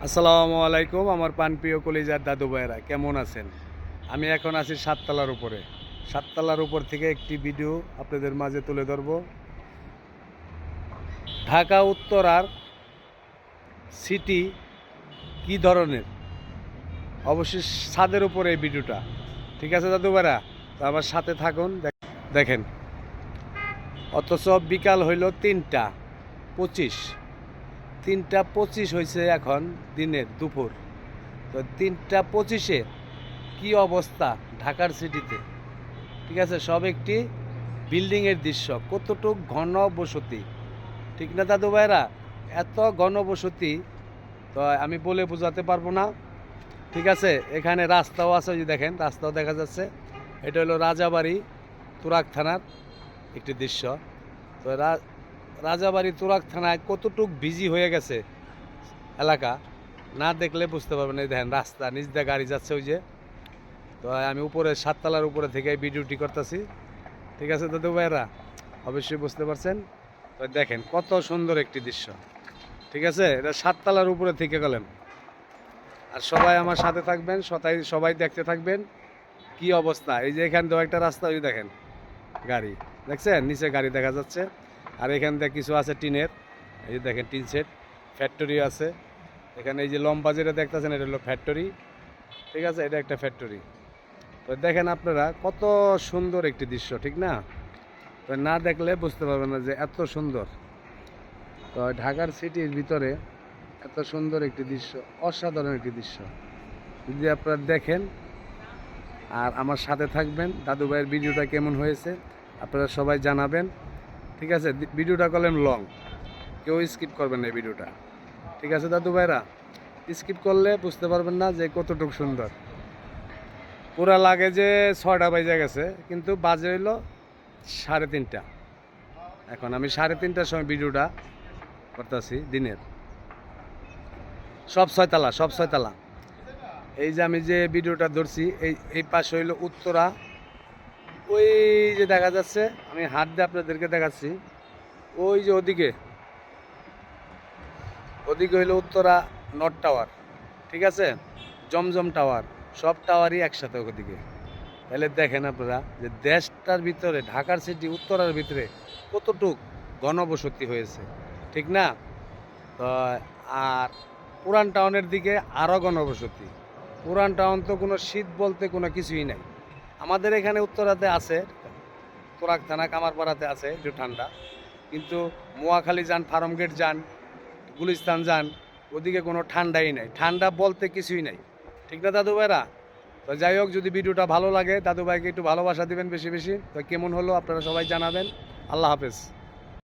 আসসালামু আলাইকুম, আমার পানপ্রিয় কলিজার দাদু ভাইয়েরা, কেমন আছেন? আমি এখন আছি সাততলার উপরে। সাততলার উপর থেকে একটি ভিডিও আপনাদের মাঝে তুলে ধরব। ঢাকা উত্তরার সিটি কি ধরনের? অবশ্যই ছাদের উপরে এই ভিডিওটা। ঠিক আছে দাদু ভাইরা? আমার সাথে থাকুন, দেখ- দেখেন। অথচ বিকাল হইল তিনটা পঁচিশ। তিনটা পঁচিশ হয়েছে এখন দিনের দুপুর। তো তিনটা পঁচিশে কি অবস্থা ঢাকার সিটিতে? ঠিক আছে, সব একটি বিল্ডিংয়ের দৃশ্য। কতটুক ঘন বসতি। ঠিক না, দাদু ভাইরা? এত ঘন বসতি, তো আমি বলে বোঝাতে পারব না। ঠিক আছে, এখানে রাস্তাও আছে, ওই যে দেখেন, রাস্তাও দেখা যাচ্ছে। এটা হলো রাজাবাড়ি তুরাক থানার একটি দৃশ্য। তো রাজাবাড়ি তুরাক থানায় কতটুক বিজি হয়ে গেছে এলাকা, না দেখলে বুঝতে পারবেন। এই দেখেন, রাস্তা নিজ দিয়ে গাড়ি যাচ্ছে ওই যে। তো আমি উপরে, সাততলার উপরে থেকে ভিডিওটি করতেছি। ঠিক আছে, দাদু ভাইরা অবশ্যই বুঝতে পারছেন। তো দেখেন, কত সুন্দর একটি দৃশ্য। ঠিক আছে, এটা সাততলার উপরে থেকে গেলেন। আর সবাই আমার সাথে থাকবেন সবাই সবাই দেখতে থাকবেন। কি অবস্থা? এই যে এখান থেকে একটা রাস্তা, ওই দেখেন, গাড়ি। দেখছেন? নিচে গাড়ি দেখা যাচ্ছে। আর এখান থেকে কিছু আছে টিনের। এই যে দেখেন টিন সেট ফ্যাক্টরি আছে। এখানে এই যে লম্বা যেটা দেখতেছেন, এটা হলো ফ্যাক্টরি ঠিক আছে, এটা একটা ফ্যাক্টরি তো দেখেন আপনারা, কত সুন্দর একটি দৃশ্য, ঠিক না? তো না দেখলে বুঝতে পারবেন না যে এত সুন্দর। তো ঢাকার সিটির ভিতরে এত সুন্দর একটি দৃশ্য, অসাধারণ একটি দৃশ্য। যদি আপনারা দেখেন, আর আমার সাথে থাকবেন দাদু ভাইয়ের ভিডিওটা কেমন হয়েছে, আপনারা সবাই জানাবেন। ঠিক আছে? ভিডিওটা করলেন লং কেউ স্কিপ করবেন না এই ভিডিওটা। ঠিক আছে, দাদু ভাইরা? স্কিপ করলে বুঝতে পারবেন না যে কতটুকু সুন্দর। পুরা লাগে যে ছয়টা বাজে গেছে, কিন্তু বাজে হইল সাড়ে তিনটা। এখন আমি সাড়ে তিনটার সময় ভিডিওটা করতেছি দিনের। সব ছয়তলা সব ছয়তলা। এই যে আমি যে ভিডিওটা ধরছি, এই এই পাশে হইল উত্তরা ওই যে দেখা যাচ্ছে, আমি হাত দিয়ে আপনাদেরকে দেখাচ্ছি। ওই যে ওদিকে। ওদিকে হইল উত্তরা নর্থ টাওয়ার ঠিক আছে? জমজম টাওয়ার সব টাওয়ারই একসাথে ওদিকে। তাহলে দেখেন আপনারা যে দেশটার ভিতরে, ঢাকার সিটি উত্তরার ভিতরে কতটুক ঘনবসতি হয়েছে, ঠিক না? তো, আর পুরান টাউনের দিকে আরও ঘনবসতি। পুরান টাউন তো কোনো শীত বলতে কোনো কিছুই নাই। আমাদের এখানে উত্তরাতে আছে তোরাক থানা, কামারপাড়াতে আছে একটু ঠান্ডা। কিন্তু মোয়াখালী যান, ফার্মগেট যান, গুলিস্তান যান, ওদিকে কোনো ঠান্ডাই নাই। ঠান্ডা বলতে কিছুই নাই। ঠিক না, দাদু ভাইরা? তো যাই হোক, যদি ভিডিওটা ভালো লাগে, দাদু ভাইকে একটু ভালোবাসা দিবেন বেশি বেশি। তো কেমন হলো আপনারা সবাই জানাবেন। আল্লাহ হাফেজ।